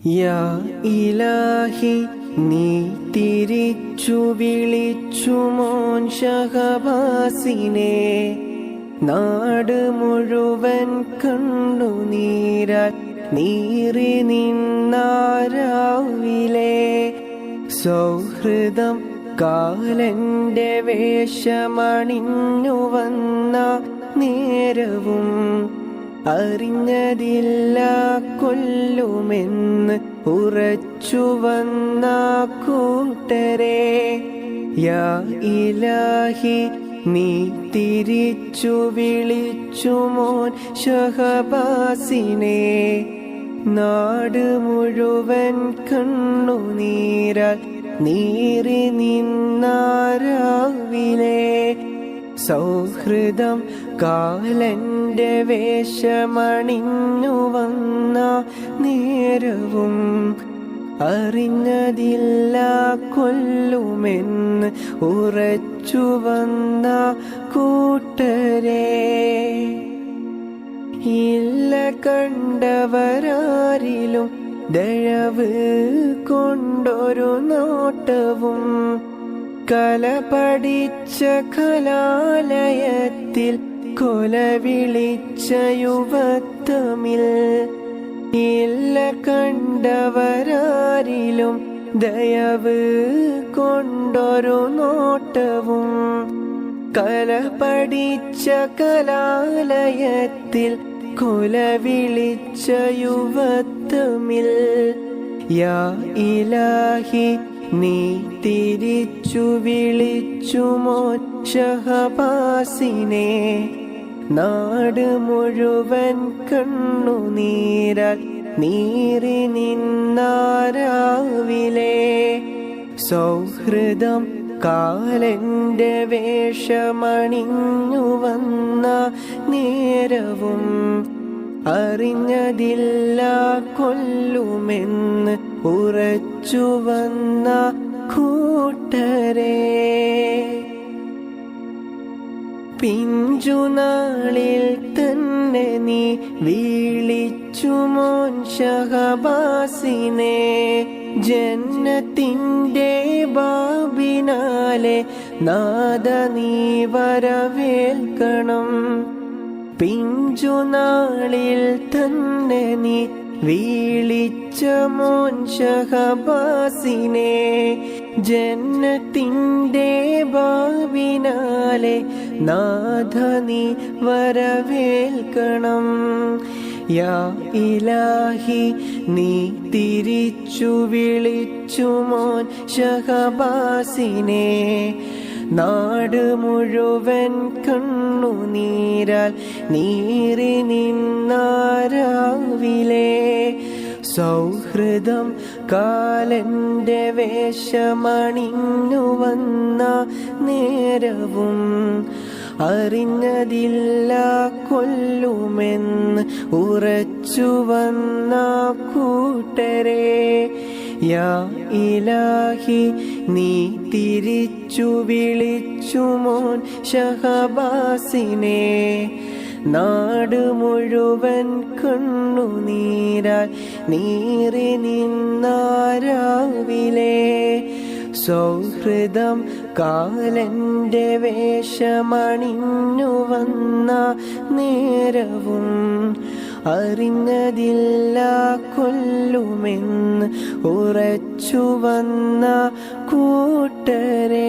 ഇലാഹി നീ തിരിച്ചു വിളിച്ചു മോൻ ഷഹബാസിനെ നാട് മുഴുവൻ കണ്ടു നീരാൽ നീറി നിന്നാരാവിലെ. സൗഹൃദം കാലന്റെ വേഷമണിഞ്ഞു വന്ന നേരവും അറിഞ്ഞതില്ല കൊല്ലുമെന്ന് ഉറച്ചു വന്ന കൂട്ടരെ യാ ഇലാഹി നീ തിരിച്ചു വിളിച്ചു മോൻ ഷഹബാസിനെ. നാട് മുഴുവൻ കണ്ണുനീരാൽ നീറി നിന്നാരാവിലെ. സൗഹൃദം കാലന്റെ വേഷമണിഞ്ഞു വന്ന നേരവും അറിഞ്ഞതില്ല കൊല്ലുമെന്ന് ഉറച്ചു വന്ന കൂട്ടരെ. ഇല്ല കണ്ടവരാരിലും ദയവ് കൊണ്ടൊരു നോട്ടവും കല പഠിച്ച കലാലയത്തിൽ കൊല വിളിച്ച യുവത്വമിൽ ഇല്ല കണ്ടവരാരിലും ദയവ് കൊണ്ടൊരു നോട്ടവും. കല പഠിച്ച കലാലയത്തിൽ കൊല വിളിച്ച യുവത്വമിൽ യാ ഇലാഹി നീ തിരിച്ചു വിളിച്ചു മോക്ഷഹപാസിനെ. നാട് മുഴുവൻ കണ്ണുനീരാൽ നീറി നിന്നാരാവിലെ സൗഹൃദം കാലന്റെ വേഷമണിഞ്ഞു വന്ന നേരവും അറിഞ്ഞതില്ല കൊല്ലുമെന്ന് ഉറച്ചു വന്ന കൂട്ടരെ. പിഞ്ചുനാളിൽ തന്നെ നീ വീളിച്ചു മോൻ ഷഹബാസിനെ. ജന്നത്തിന്റെ ബാബിനാലെ നാദ നീ വരവേൽക്കണം. പിഞ്ചുനാളിൽ തന്നെ നീ വീളിച്ച മോൻ ഷഹബാസിനെ ജന്നത്തിന്റെ ഭാവിനാലെ നാഥ നീ വരവേൽക്കണം. യാ ഇലാഹി നീ തിരിച്ചു വിളിച്ചു മോൻ ഷഹബാസിനെ നാട് മുഴുവൻ കണ്ണു നീരാൽ നീറി നിന്നാരാവിലെ. സൗഹൃദം കാലന്റെ വേഷമണിഞ്ഞു വന്ന നേരവും അറിഞ്ഞതില്ല കൊല്ലുമെന്ന് ഉറച്ചു വന്ന കൂട്ടരെ. ഇലാഹി നീ തിരിച്ചു വിളിച്ചു മോൻ ഷഹബാസിനെ. നാട് മുഴുവൻ കണ്ണുനീരാൽ നീറി നിന്നാരാവിലെ. സൗഹൃദം കാലന്റെ വേഷമണിഞ്ഞു വന്ന നേരവും അറിഞ്ഞതില്ല കൊല്ലുമെന്ന് ഉറച്ചു വന്ന കൂട്ടരേ.